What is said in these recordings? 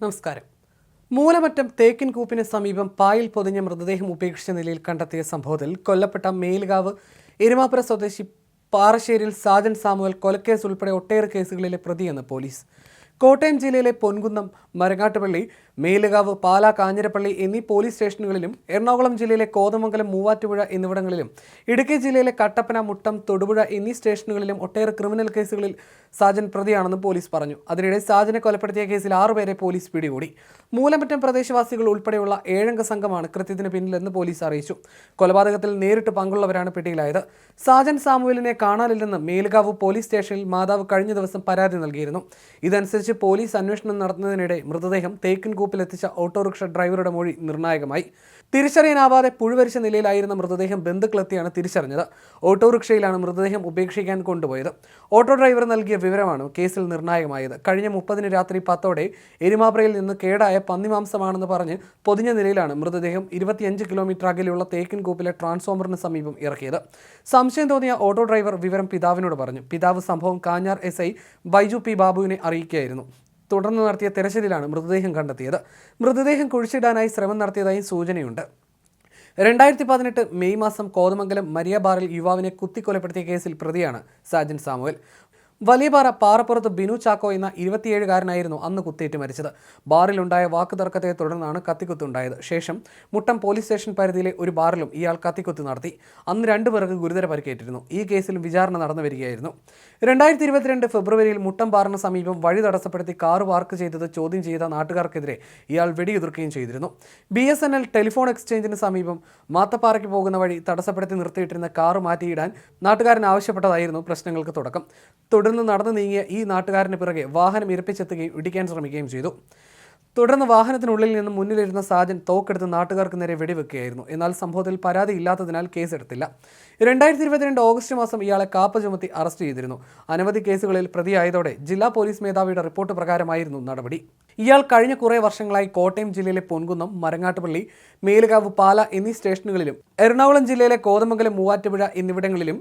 നമസ്കാരം. മൂലമറ്റം തേക്കിൻ കൂപ്പിന് സമീപം പായിൽ പൊതിഞ്ഞ മൃതദേഹം ഉപേക്ഷിച്ച നിലയിൽ കണ്ടെത്തിയ സംഭവത്തിൽ കൊല്ലപ്പെട്ട മേലുകാവ് എരുമാപ്പുര സ്വദേശി പാറശ്ശേരിൽ സാജൻ സാമുവൽ കൊലക്കേസ് ഉൾപ്പെടെ ഒട്ടേറെ കേസുകളിലെ പ്രതിയെന്ന് പോലീസ്. കോട്ടയം ജില്ലയിലെ പൊൻകുന്നം മരങ്ങാട്ടുപള്ളി മേലുകാവ് പാലാ കാഞ്ഞിരപ്പള്ളി എന്നീ പോലീസ് സ്റ്റേഷനുകളിലും എറണാകുളം ജില്ലയിലെ കോതമംഗലം മൂവാറ്റുപുഴ എന്നിവിടങ്ങളിലും ഇടുക്കി ജില്ലയിലെ കട്ടപ്പന മുട്ടം തൊടുപുഴ എന്നീ സ്റ്റേഷനുകളിലും ഒട്ടേറെ ക്രിമിനൽ കേസുകളിൽ സാജൻ പ്രതിയാണെന്ന് പോലീസ് പറഞ്ഞു. അതിനിടെ സാജനെ കൊലപ്പെടുത്തിയ കേസിൽ ആറുപേരെ പോലീസ് പിടികൂടി. മൂലമറ്റം പ്രദേശവാസികൾ ഉൾപ്പെടെയുള്ള ഏഴംഗ സംഘമാണ് കൃത്യത്തിന് പിന്നിലെന്ന് പോലീസ് അറിയിച്ചു. കൊലപാതകത്തിൽ നേരിട്ട് പങ്കുള്ളവരാണ് പിടിയിലായത്. സാജൻ സാമുവലിനെ കാണാനില്ലെന്ന് മേലുകാവ് പോലീസ് സ്റ്റേഷനിൽ മാതാവ് കഴിഞ്ഞ ദിവസം പരാതി നൽകിയിരുന്നു. ഇതനുസരിച്ച് പോലീസ് അന്വേഷണം നടത്തുന്നതിനിടെ മൃതദേഹം തേക്കിൻകൂപ്പിലെത്തിച്ച ഓട്ടോറിക്ഷ ഡ്രൈവറുടെ മൊഴി നിർണായകമായി. തിരിച്ചറിയാനാവാതെ പുഴുവരിച്ച നിലയിലായിരുന്ന മൃതദേഹം ബന്ധുക്കളെത്തിയാണ് തിരിച്ചറിഞ്ഞത്. ഓട്ടോറിക്ഷയിലാണ് മൃതദേഹം ഉപേക്ഷിക്കാൻ കൊണ്ടുപോയത്. ഓട്ടോ ഡ്രൈവർ നൽകിയ വിവരമാണ് കേസിൽ നിർണായകമായത്. കഴിഞ്ഞ മുപ്പതിന് രാത്രി പത്തോടെ എരുമാപ്രയിൽ നിന്ന് കേടായ പന്നിമാംസമാണെന്ന് പറഞ്ഞ് പൊതിഞ്ഞ നിലയിലാണ് മൃതദേഹം ഇരുപത്തിയഞ്ച് കിലോമീറ്റർ അകലെയുള്ള തേക്കിൻകൂപ്പിലെ ട്രാൻസ്ഫോമറിന് സമീപം ഇറക്കിയത്. സംശയം തോന്നിയ ഓട്ടോ ഡ്രൈവർ വിവരം പിതാവിനോട് പറഞ്ഞു. പിതാവ് സംഭവം Kanjar S I Baiju P ബാബുവിനെ അറിയിക്കുകയായിരുന്നു. തുടർന്ന് നടത്തിയ തെരച്ചിലിലാണ് മൃതദേഹം കണ്ടെത്തിയത്. മൃതദേഹം കുഴിച്ചിടാനായി ശ്രമം നടത്തിയതായും സൂചനയുണ്ട്. രണ്ടായിരത്തി പതിനെട്ട് മെയ് മാസം കോതമംഗലം മരിയ ബാറിൽ യുവാവിനെ കുത്തിക്കൊലപ്പെടുത്തിയ കേസിൽ പ്രതിയാണ് സാജൻ സാമുവൽ. വലിയപാറ പാറപ്പുറത്ത് ബിനു ചാക്കോ എന്ന ഇരുപത്തിയേഴുകാരനായിരുന്നു അന്ന് കുത്തേറ്റ് മരിച്ചത്. ബാറിലുണ്ടായ വാക്കുതർക്കത്തെ തുടർന്നാണ് കത്തിക്കുത്തുണ്ടായത്. ശേഷം മുട്ടം പോലീസ് സ്റ്റേഷൻ പരിധിയിലെ ഒരു ബാറിലും ഇയാൾ കത്തിക്കുത്ത് നടത്തി. അന്ന് രണ്ടുപേർക്ക് ഗുരുതര പരിക്കേറ്റിരുന്നു. ഈ കേസിൽ വിചാരണ നടന്നു വരികയായിരുന്നു. രണ്ടായിരത്തി ഇരുപത്തിരണ്ട് ഫെബ്രുവരിയിൽ മുട്ടം ബാറിന് സമീപം വഴി തടസ്സപ്പെടുത്തി കാർ പാർക്ക് ചെയ്തത് ചോദ്യം ചെയ്ത നാട്ടുകാർക്കെതിരെ ഇയാൾ വെടിയുതിർക്കുകയും ചെയ്തിരുന്നു. B S N L telephone എക്സ്ചേഞ്ചിന് സമീപം മാത്തപ്പാറയ്ക്ക് പോകുന്ന വഴി തടസ്സപ്പെടുത്തി നിർത്തിയിട്ടിരുന്ന കാറ് മാറ്റിയിടാൻ നാട്ടുകാരൻ ആവശ്യപ്പെട്ടതായിരുന്നു പ്രശ്നങ്ങൾക്ക് തുടക്കം. തുടർന്ന് നടന്നു നീങ്ങിയ ഈ നാട്ടുകാരന് പിറകെ വാഹനം ഇരപ്പിച്ചെത്തുകയും ഇടിക്കാൻ ശ്രമിക്കുകയും ചെയ്തു. തുടർന്ന് വാഹനത്തിനുള്ളിൽ നിന്ന് മുന്നിലിരുന്ന സാജൻ തോക്കെടുത്ത് നാട്ടുകാർക്ക് നേരെ വെടിവെക്കുകയായിരുന്നു. എന്നാൽ സംഭവത്തിൽ പരാതി ഇല്ലാത്തതിനാൽ കേസെടുത്തില്ല. രണ്ടായിരത്തി ഇരുപത്തിരണ്ട് ഓഗസ്റ്റ് മാസം ഇയാളെ കാപ്പ ചുമത്തി അറസ്റ്റ് ചെയ്തിരുന്നു. അനവധി കേസുകളിൽ പ്രതിയായതോടെ ജില്ലാ പോലീസ് മേധാവിയുടെ റിപ്പോർട്ട് പ്രകാരമായിരുന്നു നടപടി. ഇയാൾ കഴിഞ്ഞ കുറേ വർഷങ്ങളായി കോട്ടയം ജില്ലയിലെ പൊൻകുന്നം മരങ്ങാട്ടുപള്ളി മേലുകാവ് പാല എന്നീ സ്റ്റേഷനുകളിലും എറണാകുളം ജില്ലയിലെ കോതമംഗലം മൂവാറ്റുപുഴ എന്നിവിടങ്ങളിലും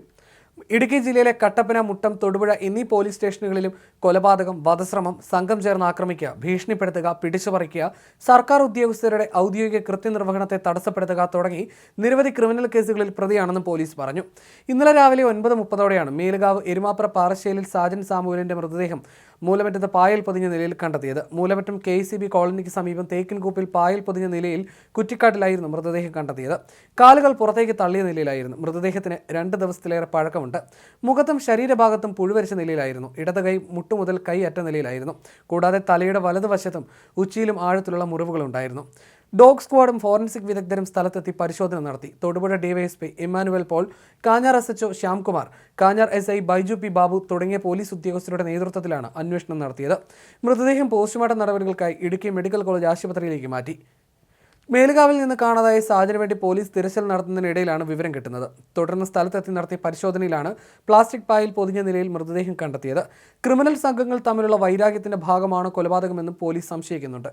ഇടുക്കി ജില്ലയിലെ കട്ടപ്പന മുട്ടം തൊടുപുഴ എന്നീ പോലീസ് സ്റ്റേഷനുകളിലും കൊലപാതകം വധശ്രമം സംഘം ചേർന്ന് ആക്രമിക്കുക ഭീഷണിപ്പെടുത്തുക പിടിച്ചുപറിക്കുക സർക്കാർ ഉദ്യോഗസ്ഥരുടെ ഔദ്യോഗിക കൃത്യനിർവഹണത്തെ തടസ്സപ്പെടുത്തുക തുടങ്ങി നിരവധി ക്രിമിനൽ കേസുകളിൽ പ്രതിയാണെന്ന് പോലീസ് പറഞ്ഞു. ഇന്നലെ രാവിലെ ഒൻപത് മുപ്പതോടെയാണ് മേലുകാവ് എരുമാപ്ര പാറശ്ശേലിൽ സാജൻ സാമുവലിന്റെ മൃതദേഹം മൂലമറ്റത്ത് പായൽ പൊതിഞ്ഞ നിലയിൽ കണ്ടെത്തിയത്. മൂലമറ്റം കെ സി ബി കോളനിക്ക് സമീപം തേക്കിൻകൂപ്പിൽ പായൽ പൊതിഞ്ഞ നിലയിൽ കുറ്റിക്കാട്ടിലായിരുന്നു മൃതദേഹം കണ്ടെത്തിയത്. കാലുകൾ പുറത്തേക്ക് തള്ളിയ നിലയിലായിരുന്നു. മൃതദേഹത്തിന് രണ്ട് ദിവസത്തിലേറെ പഴക്കമുണ്ട്. മുഖത്തും ശരീരഭാഗത്തും പുഴുവരിച്ച നിലയിലായിരുന്നു. ഇടത് കൈ മുട്ടുമുതൽ കൈ അറ്റ നിലയിലായിരുന്നു. കൂടാതെ തലയുടെ വലതുവശത്തും ഉച്ചിയിലും ആഴത്തിലുള്ള മുറിവുകളുണ്ടായിരുന്നു ഡോഗ് സ്ക്വാഡും ഫോറൻസിക് വിദഗ്ധരും സ്ഥലത്തെത്തി പരിശോധന നടത്തി. Thodupuzha DYSP Emmanuel Paul Kanjar S HO Shyamkumar Kanjar S I Baiju P Babu തുടങ്ങിയ പോലീസ് ഉദ്യോഗസ്ഥരുടെ നേതൃത്വത്തിലാണ് അന്വേഷണം നടത്തിയത്. മൃതദേഹം പോസ്റ്റ്മോർട്ടം നടപടികൾക്കായി ഇടുക്കി മെഡിക്കൽ കോളേജ് ആശുപത്രിയിലേക്ക് മാറ്റി. മേലുകാവിൽ നിന്ന് കാണാതായ സാഹചര്യം വേണ്ടി പോലീസ് തിരച്ചിൽ നടത്തുന്നതിനിടയിലാണ് വിവരം കിട്ടുന്നത്. തുടർന്ന് സ്ഥലത്തെത്തി നടത്തിയ പരിശോധനയിലാണ് പ്ലാസ്റ്റിക് പായിൽ പൊതിഞ്ഞ നിലയിൽ മൃതദേഹം കണ്ടെത്തിയത്. ക്രിമിനൽ സംഘങ്ങൾ തമ്മിലുള്ള വൈരാഗ്യത്തിന്റെ ഭാഗമാണ് കൊലപാതകമെന്നും പോലീസ് സംശയിക്കുന്നുണ്ട്.